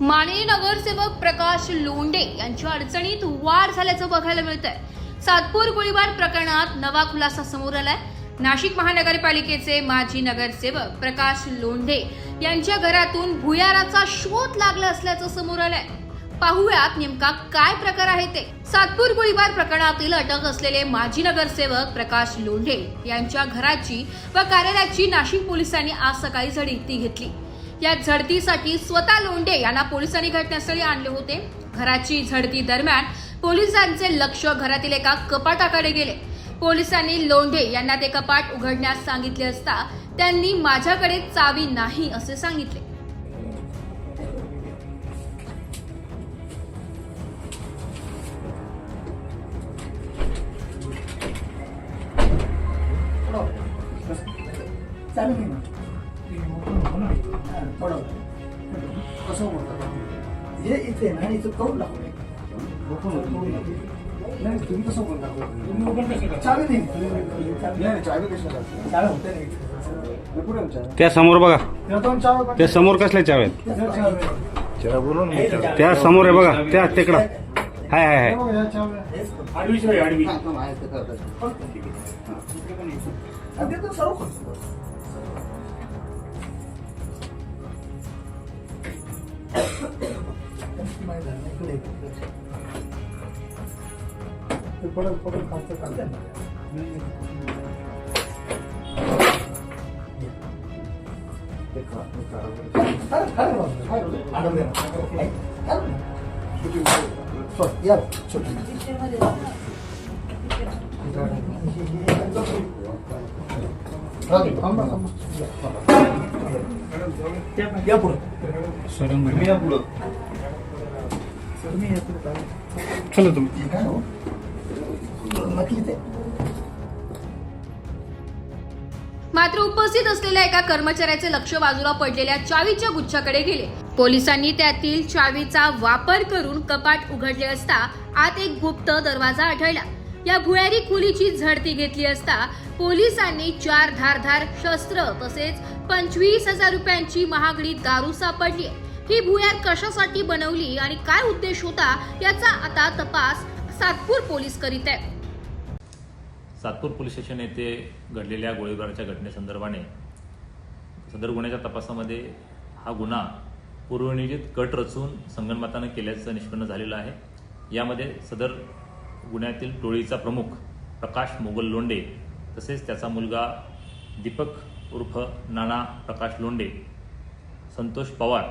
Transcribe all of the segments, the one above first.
माननीय नगरसेवक प्रकाश लोंडे यांच्या अडचणीत वाढ झाल्याचं बघायला मिळत आहे सातपूर गोळीबार प्रकरणात नवा खुलासा समोर आलाय. नाशिक महानगरपालिकेचे माजी नगरसेवक प्रकाश लोंढे यांच्या घरातून भुयाराचा शोध लागला असल्याचं समोर आलंय. पाहुयात नेमका काय प्रकार आहे ते. सातपूर गोळीबार प्रकरणातील अटक असलेले माजी नगरसेवक प्रकाश लोंढे यांच्या घराची व कार्यालयाची नाशिक पोलिसांनी आज सकाळी झडती घेतली. या झडतीसाठी स्वतः लोंढे यांना पोलिसांनी घटनास्थळी आणले होते. घराची झडती दरम्यान पोलिसांचे लक्ष घरातील एका कपाटाकडे गेले. पोलिसांनी लोंढे यांना ते कपाट उघडण्यास सांगितले असता त्यांनी माझ्याकडे चावी नाही असे सांगितले. चालू कसं हे इथे ना इथं नाही तुम्ही कसं बोलता तुम्ही ओपन कसं करता? चावी नाही चावी चावी कशाला चावी होते नाही पुढे विचारा त्या समोर बघा. त्या समोर कसल्या चाव्या आहेत? त्याच्यावर चावी आहे. त्या समोर आहे बघा. त्या तिकडं. हाय हाय हे हाय दे ना. खरं ना. सोड, या, पुढं. या पुढं. तुम्ही चला तुम्ही. काय हो? मात्र उपस्थित असलेल्या एका कर्मचाऱ्याचे लक्ष बाजूला पडलेल्या चावीच्या गुच्छाकडे गेले. पोलिसांनी त्यातील चावीचा वापर करून कपाट उघडले असता आत एक गुप्त दरवाजा आढळला. या भुयारी खोलीची झडती घेतली असता पोलिसांनी चार धारधार शस्त्र तसेच पंचवीस हजार रुपयांची महागडी दारू सापडली ही भुयार कशासाठी बनवली आणि काय उद्देश होता याचा आता तपास सातपूर पोलीस करीत आहेत. सातपूर पोलीस स्टेशन येथे घडलेल्या गोळीबाराच्या घटनेसंदर्भाने सदर गुन्ह्याच्या तपासामध्ये हा गुन्हा पूर्वनियोजित कट रचून संगनमतानं केल्याचं निष्पन्न झालेलं आहे. यामध्ये सदर गुन्ह्यातील टोळीचा प्रमुख प्रकाश मोगल लोंडे तसेच त्याचा मुलगा दीपक उर्फ नाना प्रकाश लोंडे संतोष पवार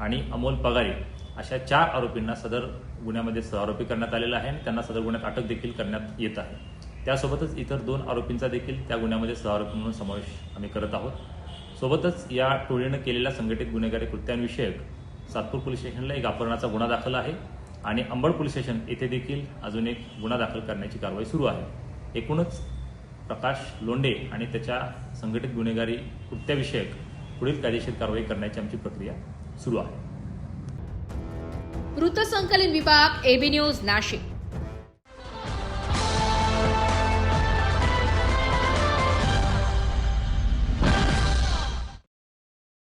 आणि अमोल पगारे अशा चार आरोपींना सदर गुन्ह्यामध्ये सहआरोपी करण्यात आलेला आहे आणि त्यांना सदर गुन्ह्यात अटक देखील करण्यात येत आहे. त्यासोबतच इतर दोन आरोपींचा देखील त्या गुन्ह्यामध्ये सहआरोपी म्हणून समावेश आम्ही करत आहोत. सोबतच या टोळीनं केलेल्या संघटित गुन्हेगारी कृत्यांविषयक सातपूर पोलीस स्टेशनला एक अपहरणाचा गुन्हा दाखल आहे आणि अंबड पोलीस स्टेशन येथे देखील अजून एक गुन्हा दाखल करण्याची कारवाई सुरू आहे. एकूणच प्रकाश लोंडे आणि त्याच्या संघटित गुन्हेगारी कृत्याविषयक पुढील कायदेशीर कारवाई करण्याची आमची प्रक्रिया सुरू आहे. वृत्तसंकलन विभाग एबी न्यूज नाशिक.